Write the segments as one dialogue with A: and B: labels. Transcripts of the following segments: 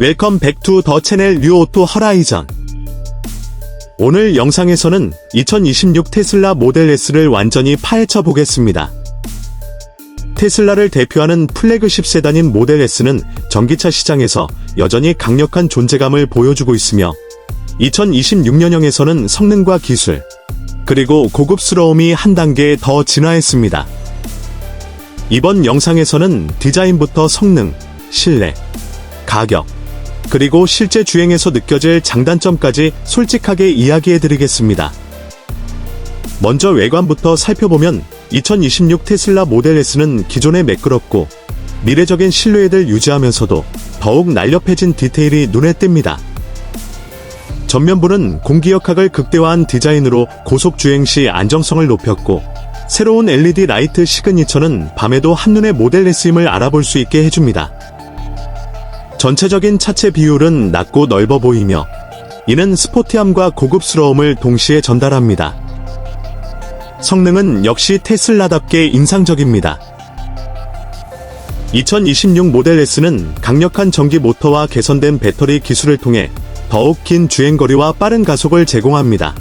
A: 웰컴 백투 더 채널 뉴 오토 허라이전. 오늘 영상에서는 2026 테슬라 모델 S를 완전히 파헤쳐 보겠습니다. 테슬라를 대표하는 플래그십 세단인 모델 S는 전기차 시장에서 여전히 강력한 존재감을 보여주고 있으며 2026년형에서는 성능과 기술, 그리고 고급스러움이 한 단계 더 진화했습니다. 이번 영상에서는 디자인부터 성능, 실내, 가격, 그리고 실제 주행에서 느껴질 장단점까지 솔직하게 이야기해드리겠습니다. 먼저 외관부터 살펴보면 2026 테슬라 모델 S는 기존의 매끄럽고 미래적인 실루엣을 유지하면서도 더욱 날렵해진 디테일이 눈에 띕니다. 전면부는 공기역학을 극대화한 디자인으로 고속 주행 시 안정성을 높였고 새로운 LED 라이트 시그니처는 밤에도 한눈에 모델 S임을 알아볼 수 있게 해줍니다. 전체적인 차체 비율은 낮고 넓어 보이며 이는 스포티함과 고급스러움을 동시에 전달합니다. 성능은 역시 테슬라답게 인상적입니다. 2026 모델 S는 강력한 전기 모터와 개선된 배터리 기술을 통해 더욱 긴 주행거리와 빠른 가속을 제공합니다.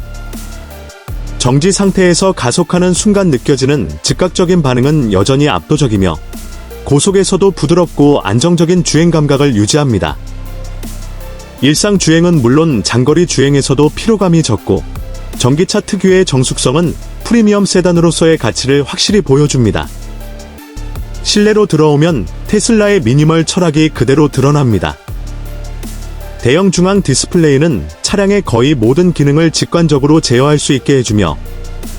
A: 정지 상태에서 가속하는 순간 느껴지는 즉각적인 반응은 여전히 압도적이며 고속에서도 부드럽고 안정적인 주행 감각을 유지합니다. 일상 주행은 물론 장거리 주행에서도 피로감이 적고 전기차 특유의 정숙성은 프리미엄 세단으로서의 가치를 확실히 보여줍니다. 실내로 들어오면 테슬라의 미니멀 철학이 그대로 드러납니다. 대형 중앙 디스플레이는 차량의 거의 모든 기능을 직관적으로 제어할 수 있게 해주며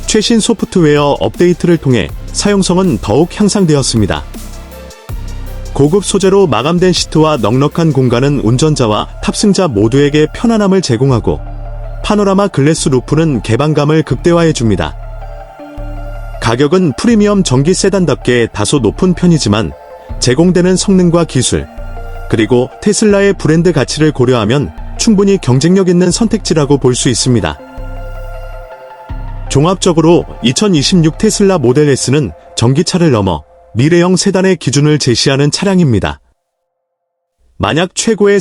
A: 최신 소프트웨어 업데이트를 통해 사용성은 더욱 향상되었습니다. 고급 소재로 마감된 시트와 넉넉한 공간은 운전자와 탑승자 모두에게 편안함을 제공하고 파노라마 글래스 루프는 개방감을 극대화해줍니다. 가격은 프리미엄 전기 세단답게 다소 높은 편이지만 제공되는 성능과 기술, 그리고 테슬라의 브랜드 가치를 고려하면 충분히 경쟁력 있는 선택지라고 볼 수 있습니다. 종합적으로 2026 테슬라 모델 S는 전기차를 넘어 미래형 세단의 기준을 제시하는 차량입니다. 만약 최고의